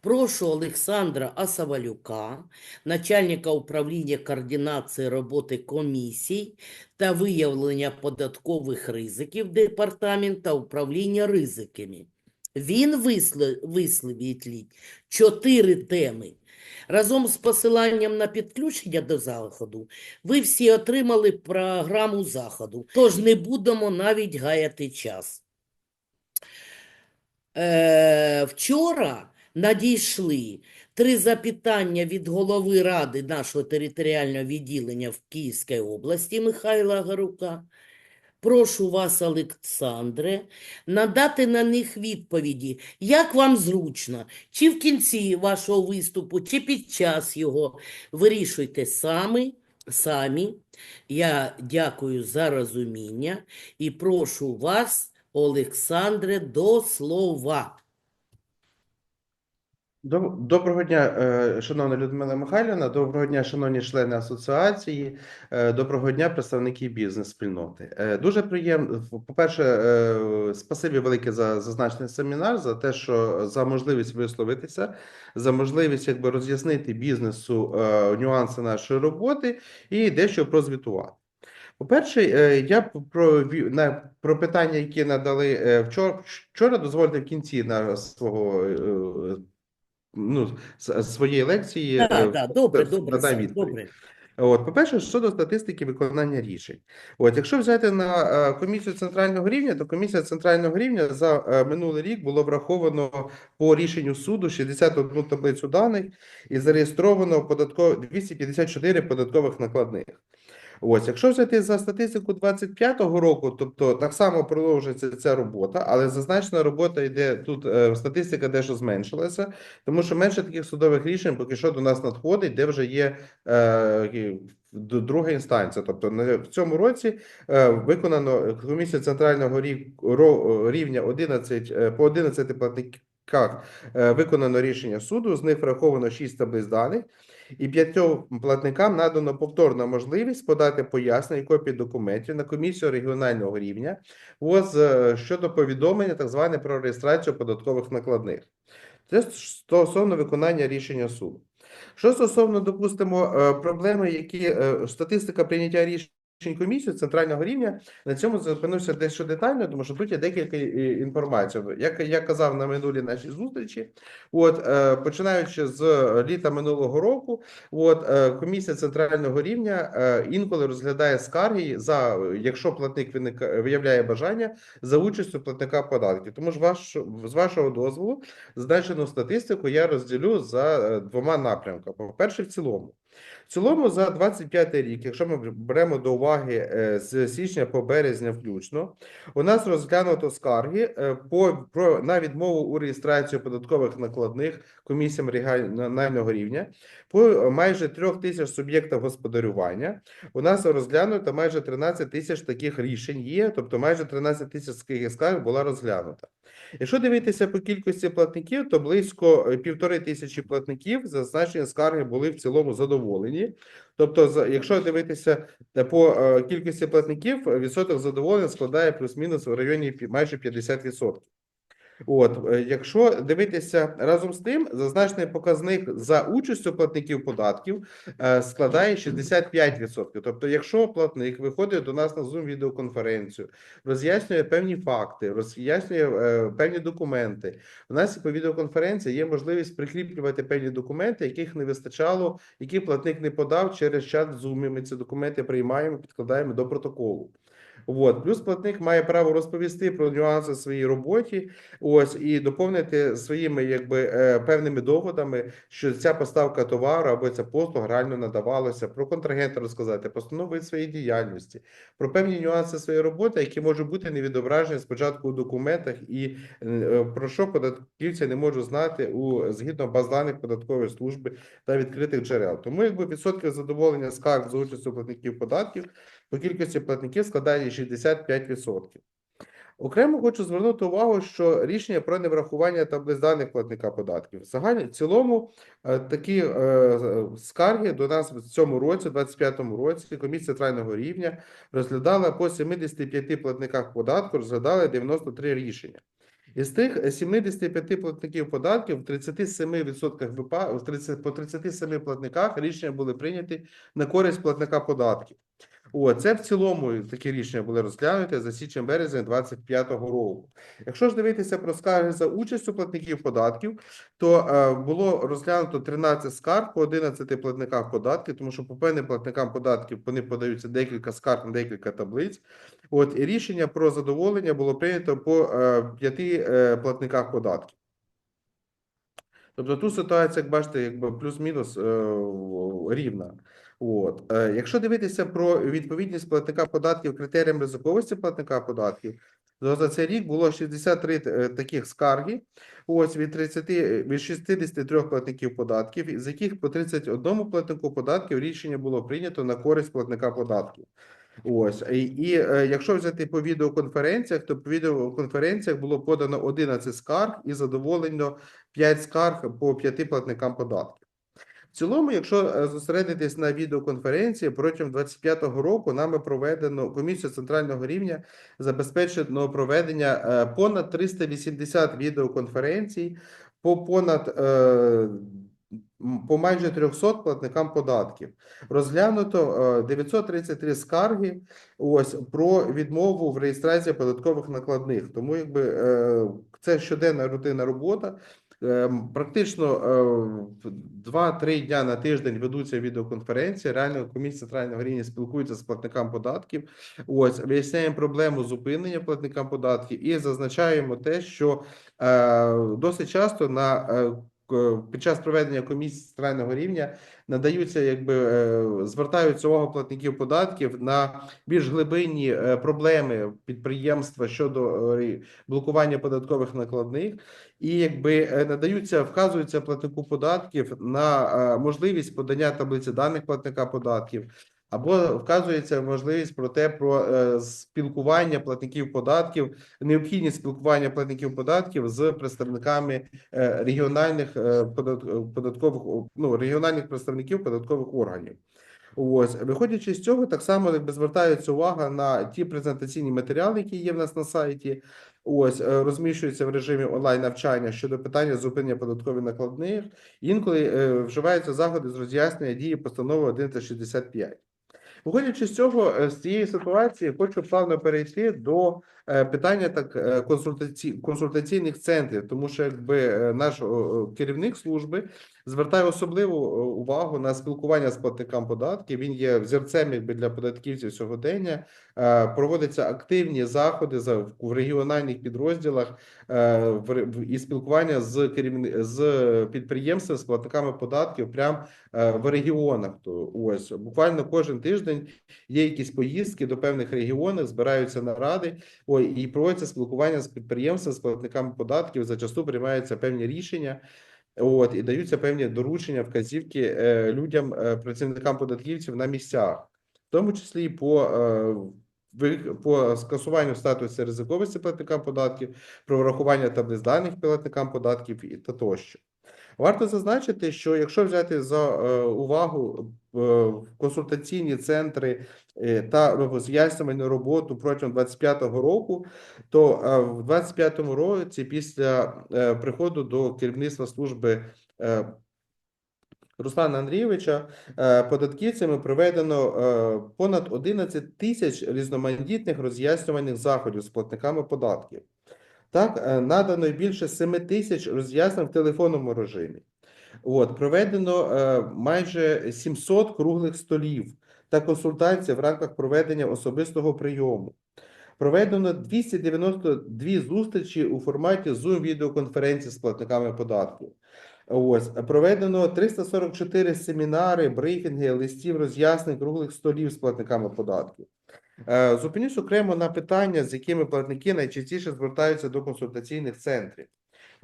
Прошу Олександра Асавалюка, начальника управління координації роботи комісій та виявлення податкових ризиків департамента управління ризиками. Він висло- чотири теми. Разом з посиланням на підключення до заходу ви всі отримали програму заходу, тож не будемо навіть гаяти час. Е, вчора надійшли три запитання від голови ради нашого територіального відділення в Київській області Михайла Гарука. Прошу вас, Олександре, надати на них відповіді, як вам зручно, чи в кінці вашого виступу, чи під час його. Вирішуйте самі. самі. Я дякую за розуміння і прошу вас, Олександре, до слова. Доб- Доброго дня, е, шановна Людмила Михайлівна, доброго дня, шановні члени асоціації, е, доброго дня, представники бізнес-спільноти. Е, Дуже приємно, по-перше, спасибі велике за зазначений семінар, за те, що за можливість висловитися, за можливість якби роз'яснити бізнесу нюанси нашої роботи і дещо прозвітувати. По-перше, я про, на, про питання, які надали вчора, вчора, дозвольте в кінці на свого ну, с- своєї лекції е, Так, так, добре, добре, добре. От, по-перше, щодо статистики виконання рішень. От, якщо взяти на е, комісію центрального рівня, то комісія центрального рівня за е, минулий рік було враховано по рішенню суду 61 таблицю даних і зареєстровано податково 254 податкових накладних. Ось, якщо взяти за статистику 25-го року, тобто так само продовжується ця робота, але зазначена робота йде тут, е, статистика дещо зменшилася, тому що менше таких судових рішень поки що до нас надходить, де вже є е, друга інстанція. Тобто в цьому році е, виконано комісія центрального рівня 11, е, по 11 платниках виконано рішення суду, з них враховано 6 таблиць даних. І п'ятьом платникам надано повторна можливість подати пояснення і копії документів на комісію регіонального рівня ось, е, щодо повідомлення так зване про реєстрацію податкових накладних. Це стосовно виконання рішення суду. Що стосовно, допустимо, е, проблеми, які е, статистика прийняття рішень комісії центрального рівня, на цьому зупинився дещо детально, тому що тут є декілька е, інформацій. Як я казав на минулій нашій зустрічі, от е, починаючи з літа минулого року, от е, комісія центрального рівня інколи розглядає скарги за якщо платник виника- виявляє бажання за участю платника податків. Тому ж ваш з вашого дозволу зазначену статистику я розділю за двома напрямками. По-перше, в цілому. В цілому за 25 рік, якщо ми беремо до уваги е, з січня по березня включно, у нас розглянуто скарги е, по про на відмову у реєстрацію податкових накладних комісіям регіонального рівня по майже трьох тисяч суб'єктів господарювання. У нас розглянуто майже 13 тисяч таких рішень є, тобто майже 13 тисяч скарг була розглянута. Якщо дивитися по кількості платників, то близько е, півтори тисячі платників зазначені скарги були в цілому задоволені. Тобто, якщо дивитися е, по е, кількості платників, відсоток задоволення складає плюс-мінус в районі майже 50%. От, е, якщо дивитися разом з тим, зазначений показник за участю платників податків е, складає 65%. Тобто, якщо платник виходить до нас на Zoom відеоконференцію, роз'яснює певні факти, роз'яснює е, певні документи. У нас по відеоконференції є можливість прикріплювати певні документи, яких не вистачало, які платник не подав через чат в Zoom. Ми ці документи приймаємо, підкладаємо до протоколу. От. Плюс платник має право розповісти про нюанси своїй роботі, ось і доповнити своїми якби е, певними доводами, що ця поставка товару або ця послуга реально надавалася, про контрагента розказати, вид своєї діяльності, про певні нюанси своєї роботи, які можуть бути не відображені спочатку у документах, і е, про що податківці не можуть знати у згідно баз даних податкової служби та відкритих джерел. Тому якби відсотків задоволення скарг за участю платників податків по кількості платників складає 65%. Окремо хочу звернути увагу, що рішення про неврахування таблиць даних платника податків. Загально в цілому е, такі е, скарги до нас в цьому році, 25-му році, комісія центрального рівня розглядала по 75 платниках податку, розглядала 93 рішення. Із тих 75 платників податків в 37% випа... в 30... по 37 платниках рішення були прийняті на користь платника податків. О, це в цілому такі рішення були розглянуті за січень-березень 2025 року. Якщо ж дивитися про скарги за участю платників податків, то е, було розглянуто 13 скарг по 11 платниках податків, тому що по певним платникам податків вони подаються декілька скарг на декілька таблиць. От і рішення про задоволення було прийнято по е, п'яти е, платниках податків. Тобто тут ситуація, як бачите, якби плюс-мінус е, рівна. От. Е, якщо дивитися про відповідність платника податків критеріям ризиковості платника податків, то за цей рік було 63 е, таких скарги, ось від 30, е, від 63 платників податків, з яких по 31 платнику податків рішення було прийнято на користь платника податків. Ось і, і якщо взяти по відеоконференціях, то по відеоконференціях було подано 11 скарг і задоволено 5 скарг по 5 платникам податків. Цілому, якщо е, зосередитись на відеоконференції, протягом 2025 року нами проведено комісію центрального рівня забезпечено проведення е, понад 380 відеоконференцій по понад е, по майже 300 платникам податків. Розглянуто е, 933 скарги ось про відмову в реєстрації податкових накладних. Тому якби це щоденна рутинна робота. Ем, Практично е, в 2-3 дня на тиждень ведуться відеоконференції. Реально комісія центрального рівня спілкується з платниками податків. Ось виясняємо проблему зупинення платникам податків і зазначаємо те, що е, досить часто на е, під час проведення комісії центрального рівня надаються, якби е, звертаються увагу платників податків на більш глибинні е, проблеми підприємства щодо е, блокування податкових накладних, і якби е, надаються, вказується платнику податків на е, можливість подання таблиці даних платника податків. Або вказується можливість про те, про е, спілкування платників податків, необхідність спілкування платників податків з представниками е, регіональних е, податкових ну, регіональних представників податкових органів. Ось, виходячи з цього, так само якби звертається увага на ті презентаційні матеріали, які є в нас на сайті. Ось розміщуються в режимі онлайн навчання щодо питання зупинення податкових накладних. Інколи е, вживаються заходи з роз'яснення дії постанови 1165. Виходячи з цього, е, з цієї ситуації, хочу плавно перейти до питання так е, консультаці... консультаційних центрів, тому що якби е, наш керівник служби звертає особливу увагу на спілкування з платниками податків. Він є взірцем якби для податківців сьогодення. Е, Проводяться активні заходи за в регіональних підрозділах е, в і спілкування з керівни... з підприємствами, з платниками податків прямо е, в регіонах. То ось буквально кожен тиждень є якісь поїздки до певних регіонів, збираються наради. Ой, і проводиться спілкування з підприємствами, з платниками податків. Зачасту приймаються певні рішення. От і даються певні доручення, вказівки е, людям, е, працівникам податківців на місцях, в тому числі по, е, по скасуванню статусу ризиковості платникам податків, про врахування таблиць даних платникам податків і та тощо. Варто зазначити, що якщо взяти за е, увагу е, консультаційні центри е, та роз'яснювальну роботу протягом 25-го року, то в 25-му році, після приходу до керівництва служби Руслана Андрійовича, податківцями проведено понад 11 тисяч різноманітних роз'яснювальних заходів з платниками податків. Так, е, надано більше 7 тисяч роз'яснень в телефонному режимі. От, проведено е, майже 700 круглих столів та консультацій в рамках проведення особистого прийому. Проведено 292 зустрічі у форматі Zoom-відеоконференції з платниками податків. Ось проведено 344 семінари, брифінги, листів роз'яснень круглих столів з платниками податків. Е, Зупинюсь окремо на питання, з якими платники найчастіше звертаються до консультаційних центрів.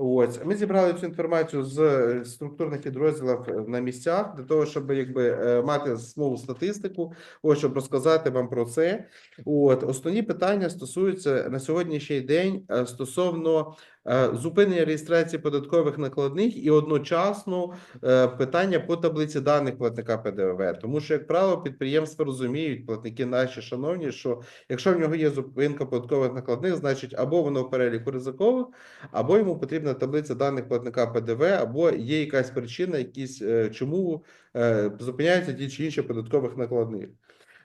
Ось ми зібрали цю інформацію з е, структурних підрозділів е, на місцях для того, щоб якби мати знову статистику, ось щоб розказати вам про це. От основні питання стосуються на сьогоднішній день стосовно зупинення реєстрації податкових накладних і одночасно е, питання по таблиці даних платника ПДВ. Тому що, як правило, підприємства розуміють, платники наші шановні, що якщо в нього є зупинка податкових накладних, значить або воно в переліку ризикових, або йому потрібна таблиця даних платника ПДВ, або є якась причина, якісь е, чому е, зупиняються ті чи інші податкових накладних.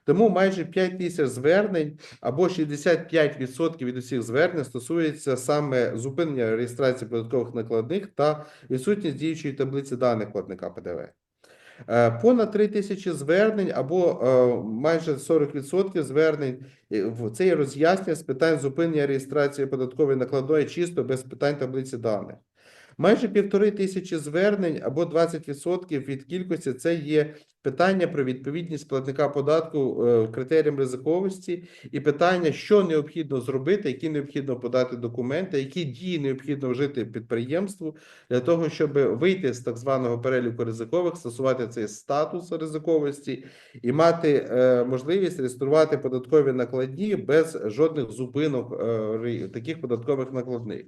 Тому майже 5 тисяч звернень або 65% від усіх звернень стосується саме зупинення реєстрації податкових накладних та відсутність діючої таблиці даних платника ПДВ. Е, Понад 3 тисячі звернень або е, майже 40% звернень це є роз'яснення з питань зупинення реєстрації податкової накладної чисто без питань таблиці даних. Майже півтори тисячі звернень або 20% від кількості це є питання про відповідність платника податку е, критеріям ризиковості і питання, що необхідно зробити, які необхідно подати документи, які дії необхідно вжити підприємству для того, щоб вийти з так званого переліку ризикових, стосувати цей статус ризиковості і мати е, можливість реєструвати податкові накладні без жодних зупинок е, таких податкових накладних.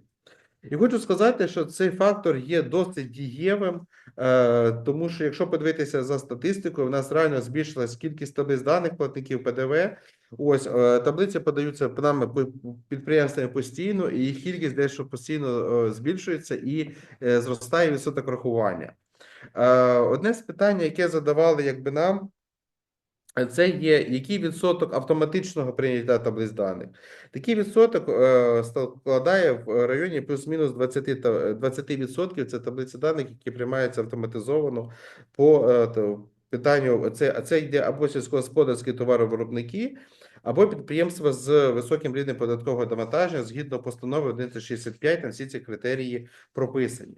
І хочу сказати, що цей фактор є досить дієвим, е, тому що якщо подивитися за статистикою, в нас реально збільшилась кількість таблиць даних платників ПДВ. Ось е, таблиці подаються нами підприємствами постійно, і їх кількість дещо постійно е, збільшується і зростає відсоток рахування. Одне з питань, яке задавали якби нам. Це є який відсоток автоматичного прийняття таблиць даних. Такий відсоток е, складає в районі плюс-мінус 20, та- 20% це таблиці даних, які приймаються автоматизовано по е, питанню. Це, це йде або сільськогосподарські товаровиробники, або підприємства з високим рівнем податкового навантаження згідно постанови 1165, на всі ці критерії прописані.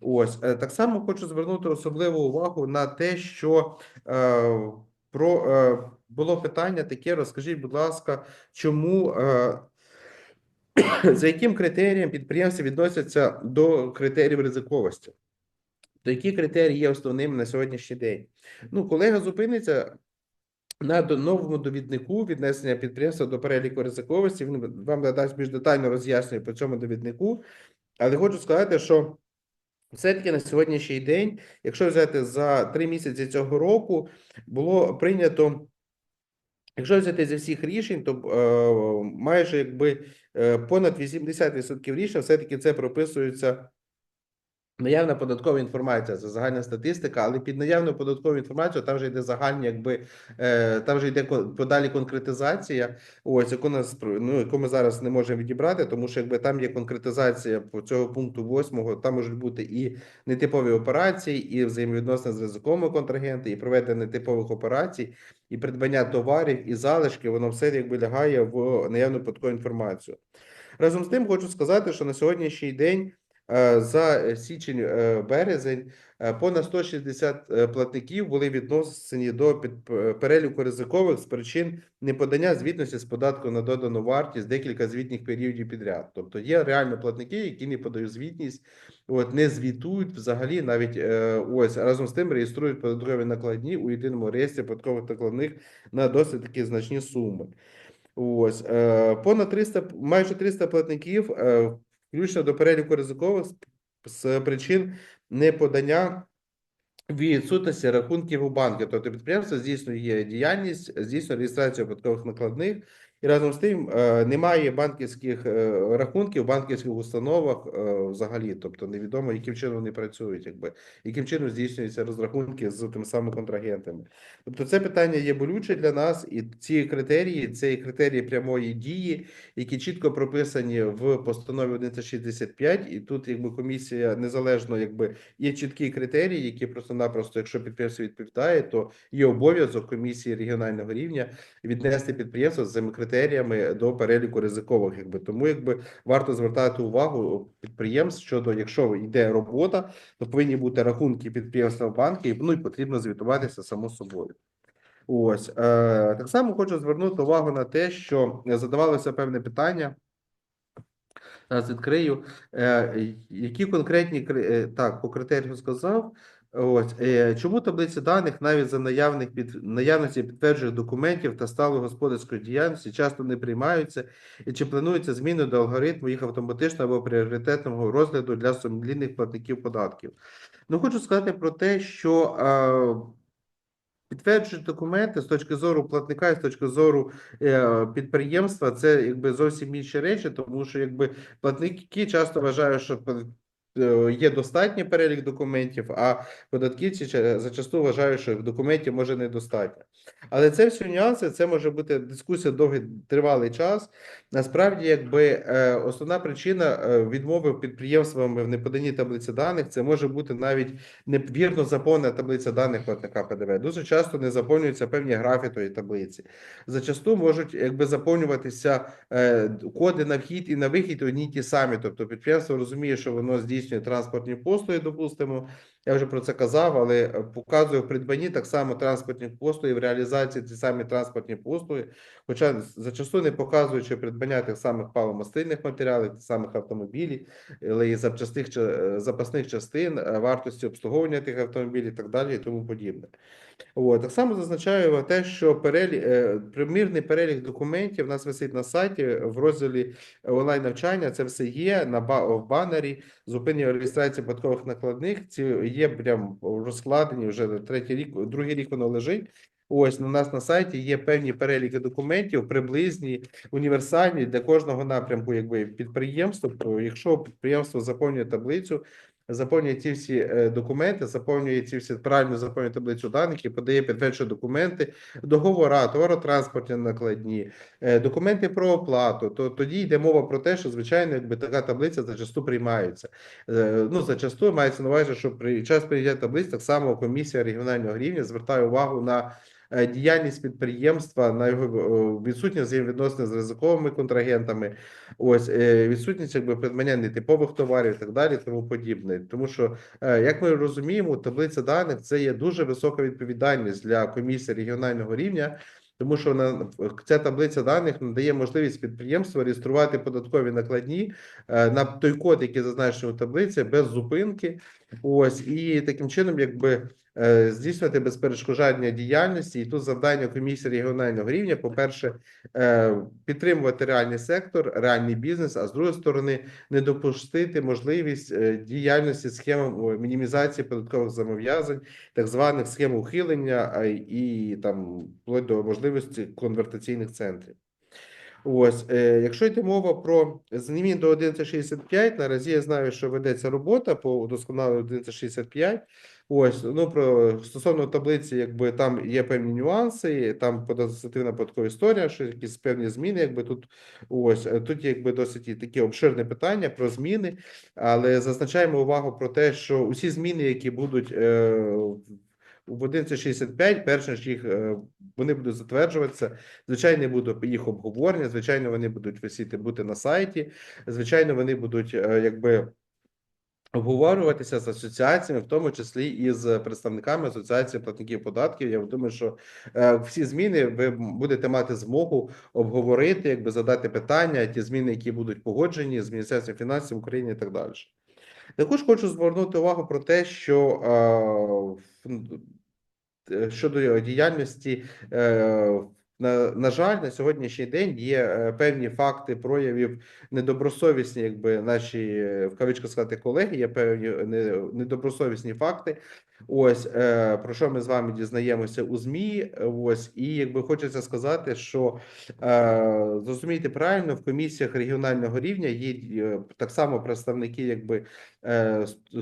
Ось е, так само хочу звернути особливу увагу на те, що про е, було питання таке. Розкажіть, будь ласка, чому е, за яким критерієм підприємства відносяться до критеріїв ризиковості? То які критерії є основними на сьогоднішній день? Ну, колега зупиниться на новому довіднику віднесення підприємства до переліку ризиковості. Він вам надасть більш детально роз'яснення по цьому довіднику. Але хочу сказати, що все-таки на сьогоднішній день, якщо взяти за три місяці цього року, було прийнято. Якщо взяти зі всіх рішень, то е, майже якби е, понад 80% рішень все-таки це прописується наявна податкова інформація, це загальна статистика, але під наявну податкову інформацію там вже йде загальні, якби е, там вже йде подалі конкретизація, ось яку нас ну, яку ми зараз не можемо відібрати, тому що якби там є конкретизація по цього пункту 8, там можуть бути і нетипові операції, і взаємовідносини з ризиковими контрагенти, і проведення нетипових операцій, і придбання товарів, і залишки, воно все якби лягає в наявну податкову інформацію. Разом з тим, хочу сказати, що на сьогоднішній день за січень е, березень е, понад 160 е, платників були віднесені до е, переліку ризикових з причин неподання звітності з податку на додану вартість декілька звітних періодів підряд. Тобто є реально платники, які не подають звітність, от не звітують взагалі, навіть е, ось разом з тим реєструють податкові накладні у єдиному реєстрі податкових накладних на досить такі значні суми. Ось е, понад 300, майже 300 платників, е, включно до переліку ризикових з, причин неподання відсутності рахунків у банки. Тобто підприємство здійснює діяльність, здійснює реєстрацію податкових накладних, і разом з тим е, немає банківських е, рахунків в банківських установах е, взагалі. Тобто невідомо, яким чином вони працюють, якби яким чином здійснюються розрахунки з тими самими контрагентами. Тобто це питання є болюче для нас, і ці критерії, це критерії прямої дії, які чітко прописані в постанові 1165, і тут якби комісія незалежно, якби є чіткі критерії, які просто-напросто, якщо підприємство відповідає, то є обов'язок комісії регіонального рівня віднести підприємство з цими критеріями до переліку ризикових. Якби тому, якби варто звертати увагу підприємств щодо, якщо йде робота, то повинні бути рахунки підприємства в банки, ну і потрібно звітуватися само собою. Ось е, так само хочу звернути увагу на те, що задавалося певне питання Зараз відкрию. Е, які конкретні е, так, по критерію сказав. Ось е, чому таблиці даних навіть за наявних під наявності підтверджених документів та сталої господарської діяльності часто не приймаються, і чи плануються зміни до алгоритму їх автоматичного або пріоритетного розгляду для сумлінних платників податків? Ну, хочу сказати про те, що підтверджують документи з точки зору платника і з точки зору е, підприємства, це якби зовсім інші речі, тому що якби платники часто вважають, що є достатній перелік документів, а податківці ча- зачасту вважають, що документів може недостатньо. Але це всі нюанси, це може бути дискусія довгий тривалий час. Насправді, якби е, основна причина е, відмови підприємствами в неподанні таблиці даних, це може бути навіть невірно заповнена таблиця даних платника ПДВ. Дуже часто не заповнюються певні графи тої таблиці. Зачасту можуть якби заповнюватися е, коди на вхід і на вихід одні ті самі. Тобто підприємство розуміє, що воно здійснює транспортні послуги, допустимо. Я вже про це казав, але е, показую в придбанні так само транспортні послуги, в реалізації ті самі транспортні послуги, хоча зачасту не показуючи придбання тих самих паломастильних матеріалів, тих самих автомобілів, але і запчастих е, запасних частин, е, вартості обслуговування тих автомобілів і так далі і тому подібне. От. Так само зазначаю те, що перелік, примірний перелік документів у нас висить на сайті в розділі онлайн навчання. Це все є на в банері зупинення реєстрації податкових накладних. Ці є прям розкладені вже третій рік, другий рік воно лежить. Ось у нас на сайті є певні переліки документів, приблизні, універсальні для кожного напрямку, якби підприємства. То Якщо підприємство заповнює таблицю, заповнює ці всі е, документи, заповнює ці всі правильно заповнює таблицю даних і подає підтверджуючі документи, договора, товаротранспортні накладні, е, документи про оплату, то тоді йде мова про те, що звичайно, якби така таблиця зачасту приймається. Е, Ну зачасту мається на увазі, що при час прийняття таблиць так само комісія регіонального рівня звертає увагу на. Е, Діяльність підприємства на його е, відсутність взаємовідносин з ризиковими контрагентами, ось е, відсутність якби придбання нетипових товарів і так далі, тому подібне. Тому що, як ми розуміємо, таблиця даних це є дуже висока відповідальність для комісії регіонального рівня. Тому що вона ця таблиця даних надає можливість підприємству реєструвати податкові накладні на той код, який зазначений у таблиці, без зупинки. Ось і таким чином, якби е, здійснювати безперешкоджання діяльності. І тут завдання комісії регіонального рівня, по-перше, е, підтримувати реальний сектор, реальний бізнес, а з другої сторони, не допустити можливість е, діяльності схем мінімізації податкових зобов'язань, так званих схем ухилення і там вплоть до можливості конвертаційних центрів. Ось, е, якщо йде мова про змін до 1165, наразі я знаю, що ведеться робота по удосконаленню 1165. Ось, ну про стосовно таблиці, якби там є певні нюанси, там подативна податкова історія, що якісь певні зміни, якби тут ось е, тут якби досить і таке обширне питання про зміни, але зазначаємо увагу про те, що усі зміни, які будуть е, в- в 1165, перш ніж їх е, вони будуть затверджуватися. Звичайно, буде їх обговорення, звичайно, вони будуть висіти бути на сайті. Звичайно, вони будуть е, якби обговорюватися з асоціаціями, в тому числі і з представниками асоціації платників податків. Я думаю, що е, всі зміни ви будете мати змогу обговорити, якби задати питання, ті зміни, які будуть погоджені з Міністерством фінансів України і так далі. Також хочу звернути увагу про те, що е, в- е, діяльності, е, на, на жаль, на сьогоднішній день є е, певні факти проявів недобросовісні, якби наші в кавичках сказати колеги, є певні недобросовісні факти. Ось про що ми з вами дізнаємося у ЗМІ. Ось і якби хочеться сказати, що зрозумійте правильно, в комісіях регіонального рівня є так само представники, якби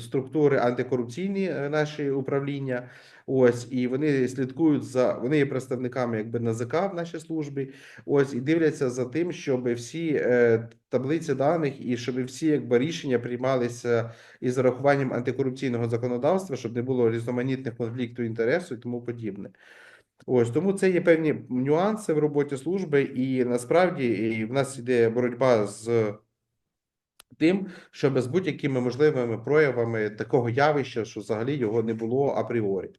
структури антикорупційні наші управління. Ось і вони слідкують за вони є представниками якби НАЗК в нашій службі. Ось і дивляться за тим, щоб всі е, таблиці даних і щоб всі якби рішення приймалися із зарахуванням антикорупційного законодавства, щоб не було різноманітних конфліктів інтересу і тому подібне. Ось тому це є певні нюанси в роботі служби, і насправді і в нас йде боротьба з тим, щоб з будь-якими можливими проявами такого явища, що взагалі його не було апріорі.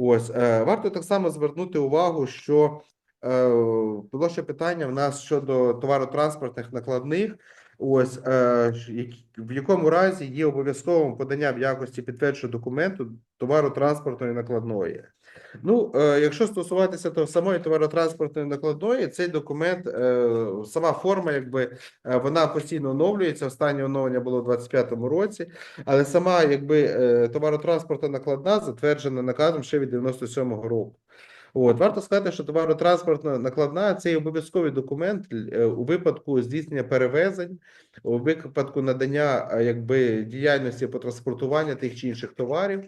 Ось е, варто так само звернути увагу, що е, було ще питання в нас щодо товаротранспортних накладних. Ось е, в якому разі є обов'язковим подання в якості підтверджуючого документу товару транспортної накладної. Ну, е, якщо стосуватися то самої товаротранспортної накладної, цей документ, е, сама форма, якби е, вона постійно оновлюється. Останнє оновлення було у 2025 році, але сама якби товаротранспортна накладна затверджена наказом ще від 97-го року. От варто сказати, що товаротранспортна накладна це обов'язковий документ е, у випадку здійснення перевезень, у випадку надання якби діяльності по транспортуванню тих чи інших товарів.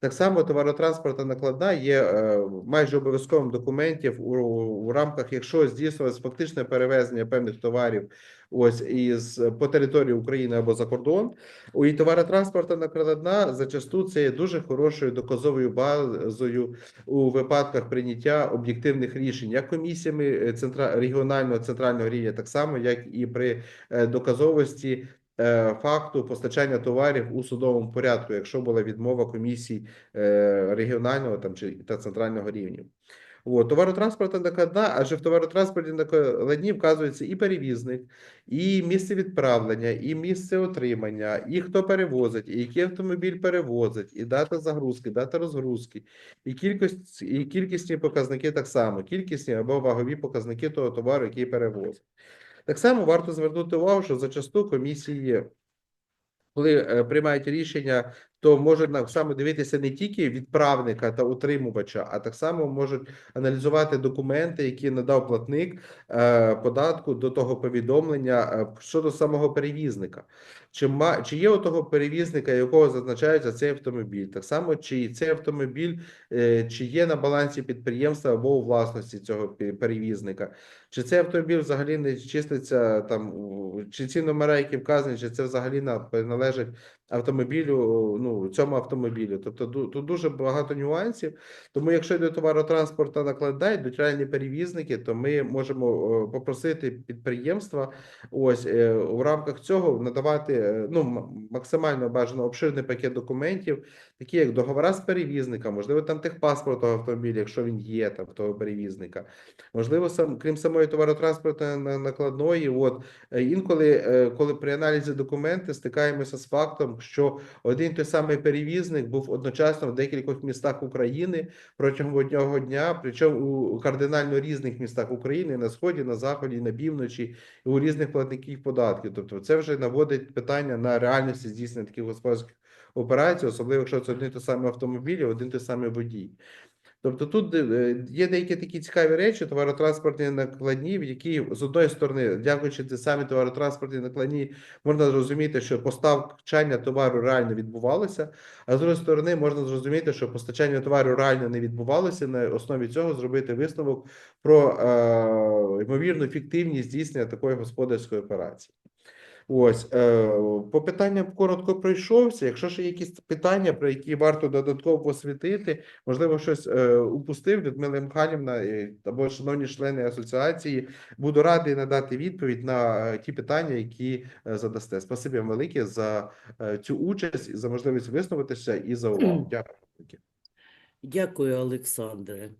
Так само товаротранспортна накладна є е, майже обов'язковим документів у, у рамках, якщо здійснювалось фактичне перевезення певних товарів ось із по території України або за кордон. У і товаротранспортна накладна зачасту це є дуже хорошою доказовою базою у випадках прийняття об'єктивних рішень, як комісіями е, центра регіонального центрального рівня, так само як і при е, доказовості е, факту постачання товарів у судовому порядку, якщо була відмова комісій регіонального там чи та центрального рівня. От, товаротранспортна накладна, адже в товаротранспортній накладні вказується і перевізник, і місце відправлення, і місце отримання, і хто перевозить, і який автомобіль перевозить, і дата загрузки, дата розгрузки, і кількість, і кількісні показники так само, кількісні або вагові показники того товару, який перевозить. Так само варто звернути увагу, що зачасту комісії, коли е, приймають рішення, то можуть на- саме дивитися не тільки відправника та утримувача, а так само можуть аналізувати документи, які надав платник е, податку до того повідомлення е, щодо самого перевізника. Чи, ма, чи є у того перевізника, якого зазначається цей автомобіль? Так само, чи цей автомобіль е, чи є на балансі підприємства або у власності цього перевізника? Чи цей автомобіль взагалі не числиться там, чи ці номера, які вказані, чи це взагалі на, належать автомобілю, ну, цьому автомобілю. Тобто тут дуже багато нюансів. Тому, якщо йде товаротранспортна накладна, йдуть реальні перевізники, то ми можемо е, попросити підприємства ось е, у рамках цього надавати е, ну, максимально бажано обширний пакет документів, такі як договора з перевізником, можливо, там техпаспорт автомобіля, якщо він є там того перевізника. Можливо, сам крім самої товаротранспортної на- накладної, от е, інколи, е, коли при аналізі документи стикаємося з фактом, що один той самий перевізник був одночасно в декількох містах України протягом одного дня, причому у кардинально різних містах України на сході, на заході, на півночі і у різних платників податків. Тобто, це вже наводить питання на реальності здійснення таких господарських операцій, особливо якщо це один і той самий автомобіль, один і той самий водій. Тобто тут е, є деякі такі цікаві речі, товаротранспортні накладні, в які з одної сторони, дякуючи ті самі товаротранспортні накладні, можна зрозуміти, що постачання товару реально відбувалося, а з іншої сторони, можна зрозуміти, що постачання товару реально не відбувалося. На основі цього зробити висновок про е, ймовірну фіктивність здійснення такої господарської операції. Ось е, по питанням коротко пройшовся. Якщо ще якісь питання, про які варто додатково посвятити, можливо, щось е, упустив Людмила Михайлівна е, або шановні члени асоціації, буду радий надати відповідь на ті питання, які задасте. Спасибі вам велике за цю участь, за можливість висловитися і за увагу. Дякую. Дякую, Олександре.